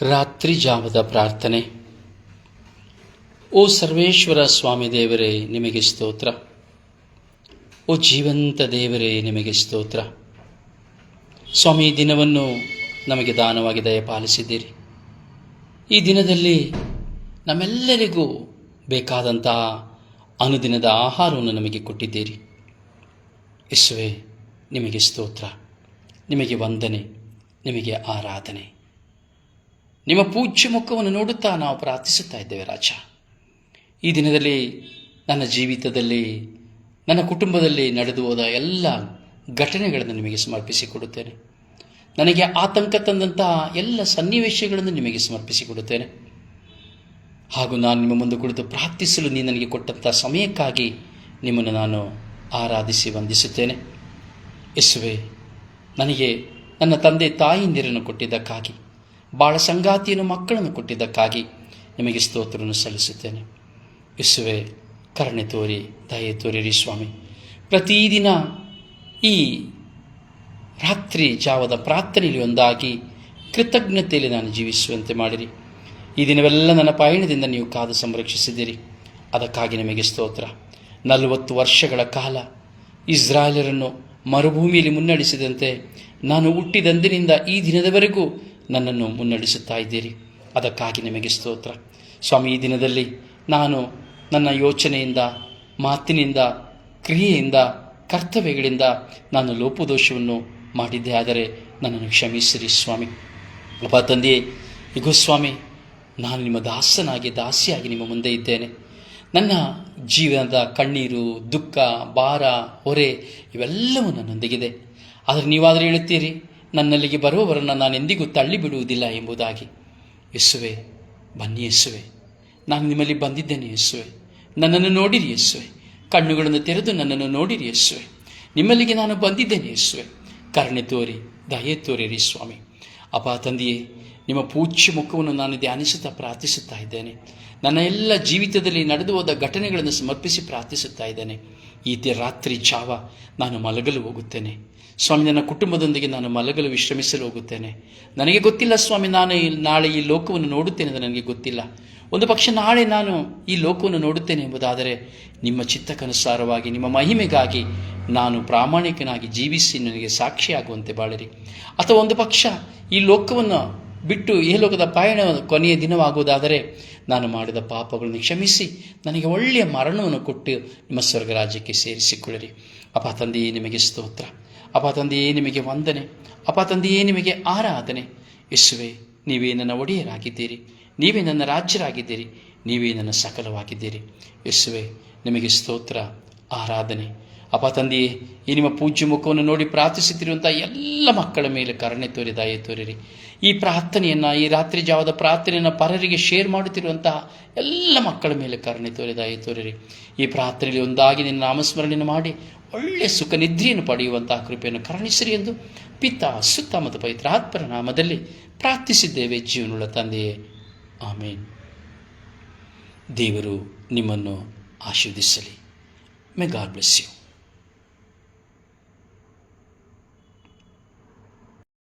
ರಾತ್ರಿ ಜಾವದ ಪ್ರಾರ್ಥನೆ. ಓ ಸರ್ವೇಶ್ವರ ಸ್ವಾಮಿ ದೇವರೇ, ನಿಮಗೆ ಸ್ತೋತ್ರ. ಓ ಜೀವಂತ ದೇವರೇ, ನಿಮಗೆ ಸ್ತೋತ್ರ. ಸ್ವಾಮಿ ದಿನವನ್ನು ನಮಗೆ ದಾನವಾಗಿ ದಯಪಾಲಿಸಿದ್ದೀರಿ. ಈ ದಿನದಲ್ಲಿ ನಮ್ಮೆಲ್ಲರಿಗೂ ಬೇಕಾದಂತಹ ಅನುದಿನದ ಆಹಾರವನ್ನು ನಮಗೆ ಕೊಟ್ಟಿದ್ದೀರಿ. ಇಸುವೆ ನಿಮಗೆ ಸ್ತೋತ್ರ. ನಿಮಗೆ ವಂದನೆ, ನಿಮಗೆ ಆರಾಧನೆ. ನಿಮ್ಮ ಪೂಜ್ಯ ಮುಖವನ್ನು ನೋಡುತ್ತಾ ನಾವು ಪ್ರಾರ್ಥಿಸುತ್ತಾ ಇದ್ದೇವೆ ರಾಜ. ಈ ದಿನದಲ್ಲಿ ನನ್ನ ಜೀವಿತದಲ್ಲಿ, ನನ್ನ ಕುಟುಂಬದಲ್ಲಿ ನಡೆದು ಹೋದ ಎಲ್ಲ ಘಟನೆಗಳನ್ನು ನಿಮಗೆ ಸಮರ್ಪಿಸಿಕೊಡುತ್ತೇನೆ. ನನಗೆ ಆತಂಕ ತಂದಂತಹ ಎಲ್ಲ ಸನ್ನಿವೇಶಗಳನ್ನು ನಿಮಗೆ ಸಮರ್ಪಿಸಿಕೊಡುತ್ತೇನೆ. ಹಾಗೂ ನಾನು ನಿಮ್ಮ ಮುಂದೆ ಕುಳಿತು ಪ್ರಾರ್ಥಿಸಲು ನೀ ನನಗೆ ಕೊಟ್ಟಂಥ ಸಮಯಕ್ಕಾಗಿ ನಿಮ್ಮನ್ನು ನಾನು ಆರಾಧಿಸಿ ವಂದಿಸುತ್ತೇನೆ. ಯೇಸುವೆ, ನನಗೆ ನನ್ನ ತಂದೆ ತಾಯಿಂದಿರನ್ನು ಕೊಟ್ಟಿದ್ದಕ್ಕಾಗಿ ಬಾಳ ಸಂಗಾತಿಯನ್ನು ಮಕ್ಕಳನ್ನು ಕೊಟ್ಟಿದ್ದಕ್ಕಾಗಿ ನಿಮಗೆ ಸ್ತೋತ್ರವನ್ನು ಸಲ್ಲಿಸುತ್ತೇನೆ. ಯೇಸುವೆ, ಕರುಣೆ ತೋರಿ, ದಯೆ ತೋರಿರಿ ಸ್ವಾಮಿ. ಪ್ರತಿದಿನ ಈ ರಾತ್ರಿ ಜಾವದ ಪ್ರಾರ್ಥನೆಯಲ್ಲಿ ಒಂದಾಗಿ ಕೃತಜ್ಞತೆಯಲ್ಲಿ ನಾನು ಜೀವಿಸುವಂತೆ ಮಾಡಿರಿ. ಈ ದಿನವೆಲ್ಲ ನನ್ನ ಪಯಣದಿಂದ ನೀವು ಕಾದು ಸಂರಕ್ಷಿಸಿದ್ದೀರಿ. ಅದಕ್ಕಾಗಿ ನಿಮಗೆ ಸ್ತೋತ್ರ. ನಲವತ್ತು ವರ್ಷಗಳ ಕಾಲ ಇಸ್ರಾಯೇಲರನ್ನು ಮರುಭೂಮಿಯಲ್ಲಿ ಮುನ್ನಡೆಸಿದಂತೆ ನಾನು ಹುಟ್ಟಿದಂದಿನಿಂದ ಈ ದಿನದವರೆಗೂ ನನ್ನನ್ನು ಮುನ್ನಡೆಸುತ್ತಾ ಇದ್ದೀರಿ. ಅದಕ್ಕಾಗಿ ನಿಮಗೆ ಸ್ತೋತ್ರ. ಸ್ವಾಮಿ, ಈ ದಿನದಲ್ಲಿ ನಾನು ನನ್ನ ಯೋಚನೆಯಿಂದ, ಮಾತಿನಿಂದ, ಕ್ರಿಯೆಯಿಂದ, ಕರ್ತವ್ಯಗಳಿಂದ ನಾನು ಲೋಪದೋಷವನ್ನು ಮಾಡಿದ್ದೆ. ಆದರೆ ನನ್ನನ್ನು ಕ್ಷಮಿಸಿರಿ ಸ್ವಾಮಿ. ಅಪ್ಪ ತಂದೆಯೇ ಸ್ವಾಮಿ, ನಾನು ನಿಮ್ಮ ದಾಸನಾಗಿ, ದಾಸಿಯಾಗಿ ನಿಮ್ಮ ಮುಂದೆ ಇದ್ದೇನೆ. ನನ್ನ ಜೀವನದ ಕಣ್ಣೀರು, ದುಃಖ, ಭಾರ, ಹೊರೆ ಇವೆಲ್ಲವೂ ನನ್ನೊಂದಿಗಿದೆ. ಆದರೆ ನೀವಾದರೆ ಹೇಳುತ್ತೀರಿ ನನ್ನಲ್ಲಿಗೆ ಬರುವವರನ್ನು ನಾನು ಎಂದಿಗೂ ತಳ್ಳಿ ಬಿಡುವುದಿಲ್ಲ ಎಂಬುದಾಗಿ. ಯಸ್ಸುವೆ ಬನ್ನಿ ಯಸ್ಸುವೆ ನಾನು ನಿಮ್ಮಲ್ಲಿ ಬಂದಿದ್ದೇನೆ ಯಸ್ಸುವೆ ನನ್ನನ್ನು ನೋಡಿರಿ ಯಸ್ಸುವೆ ಕಣ್ಣುಗಳನ್ನು ತೆರೆದು ನನ್ನನ್ನು ನೋಡಿರಿ ಯಸ್ಸುವೆ ನಿಮ್ಮಲ್ಲಿಗೆ ನಾನು ಬಂದಿದ್ದೇನೆ ಯಸ್ಸುವೆ ಕರುಣೆ ತೋರಿ, ದಯೆ ತೋರಿರಿ ಸ್ವಾಮಿ. ಅಪ್ಪ ತಂದೆಯೇ ನಿಮ್ಮ ಪೂಜ್ಯ ಮುಖವನ್ನು ನಾನು ಧ್ಯಾನಿಸುತ್ತಾ ಪ್ರಾರ್ಥಿಸುತ್ತಾ ಇದ್ದೇನೆ. ನನ್ನ ಎಲ್ಲ ಜೀವಿತದಲ್ಲಿ ನಡೆದು ಹೋದ ಘಟನೆಗಳನ್ನು ಸಮರ್ಪಿಸಿ ಪ್ರಾರ್ಥಿಸುತ್ತಾ ಇದ್ದೇನೆ. ಈ ರಾತ್ರಿ ಜಾವ ನಾನು ಮಲಗಲು ಹೋಗುತ್ತೇನೆ. ಸ್ವಾಮಿ, ನನ್ನ ಕುಟುಂಬದೊಂದಿಗೆ ನಾನು ಮಲಗಲು ವಿಶ್ರಮಿಸಲು ಹೋಗುತ್ತೇನೆ. ನನಗೆ ಗೊತ್ತಿಲ್ಲ ಸ್ವಾಮಿ, ನಾನು ನಾಳೆ ಈ ಲೋಕವನ್ನು ನೋಡುತ್ತೇನೆ ಅಂತ ನನಗೆ ಗೊತ್ತಿಲ್ಲ. ಒಂದು ಪಕ್ಷ ನಾಳೆ ನಾನು ಈ ಲೋಕವನ್ನು ನೋಡುತ್ತೇನೆ ಎಂಬುದಾದರೆ ನಿಮ್ಮ ಚಿತ್ತಕ್ಕನುಸಾರವಾಗಿ, ನಿಮ್ಮ ಮಹಿಮೆಗಾಗಿ ನಾನು ಪ್ರಾಮಾಣಿಕನಾಗಿ ಜೀವಿಸಿ ನನಗೆ ಸಾಕ್ಷಿಯಾಗುವಂತೆ ಬಾಳಿರಿ. ಅಥವಾ ಒಂದು ಪಕ್ಷ ಈ ಲೋಕವನ್ನು ಬಿಟ್ಟು ಈ ಲೋಕದ ಪಯಣ ಕೊನೆಯ ದಿನವಾಗುವುದಾದರೆ ನಾನು ಮಾಡಿದ ಪಾಪಗಳನ್ನು ಕ್ಷಮಿಸಿ, ನನಗೆ ಒಳ್ಳೆಯ ಮರಣವನ್ನು ಕೊಟ್ಟು ನಿಮ್ಮ ಸ್ವರ್ಗ ರಾಜ್ಯಕ್ಕೆ ಸೇರಿಸಿಕೊಳ್ಳಿರಿ. ಅಪ ತಂದೆಯೇ ನಿಮಗೆ ಸ್ತೋತ್ರ. ಅಪ ತಂದೆಯೇ ನಿಮಗೆ ವಂದನೆ. ಅಪ ತಂದೆಯೇ ನಿಮಗೆ ಆರಾಧನೆ. ಯೇಸುವೆ, ನೀವೇ ನನ್ನ ಒಡೆಯರಾಗಿದ್ದೀರಿ. ನೀವೇ ನನ್ನ ರಾಜ್ಯರಾಗಿದ್ದೀರಿ. ನೀವೇ ನನ್ನ ಸಕಲವಾಗಿದ್ದೀರಿ. ಯೇಸುವೆ, ನಿಮಗೆ ಸ್ತೋತ್ರ, ಆರಾಧನೆ. ಅಪ ತಂದೆಯೇ ಈ ನಿಮ್ಮ ಪೂಜ್ಯ ಮುಖವನ್ನು ನೋಡಿ ಪ್ರಾರ್ಥಿಸುತ್ತಿರುವಂಥ ಎಲ್ಲ ಮಕ್ಕಳ ಮೇಲೆ ಕರುಣೆ ತೋರಿ, ದಯೆ ತೋರಿರಿ. ಈ ಪ್ರಾರ್ಥನೆಯನ್ನು, ಈ ರಾತ್ರಿ ಜಾವದ ಪ್ರಾರ್ಥನೆಯನ್ನು ಪರರಿಗೆ ಶೇರ್ ಮಾಡುತ್ತಿರುವಂತಹ ಎಲ್ಲ ಮಕ್ಕಳ ಮೇಲೆ ಕರುಣೆ ತೋರಿ, ದಯೆ ತೋರಿರಿ. ಈ ಪ್ರಾರ್ಥನೆಯಲ್ಲಿ ಒಂದಾಗಿ ನಿನ್ನ ನಾಮಸ್ಮರಣೆಯನ್ನು ಮಾಡಿ ಒಳ್ಳೆಯ ಸುಖ ನಿದ್ರೆಯನ್ನು ಪಡೆಯುವಂತಹ ಕೃಪೆಯನ್ನು ಕರುಣಿಸಿರಿ ಎಂದು ಪಿತ ಸುತ್ತ ಮತ್ತು ಪವಿತ್ರ ಆತ್ಮರ ನಾಮದಲ್ಲಿ ಪ್ರಾರ್ಥಿಸಿದ್ದೇವೆ ಜೀವನುಳ್ಳ ತಂದೆಯೇ. ಆಮೇನ್. ದೇವರು ನಿಮ್ಮನ್ನು ಆಶೀರ್ವದಿಸಲಿ. ಮೆ ಗಾಡ್ ಬ್ಲೆಸ್ ಯು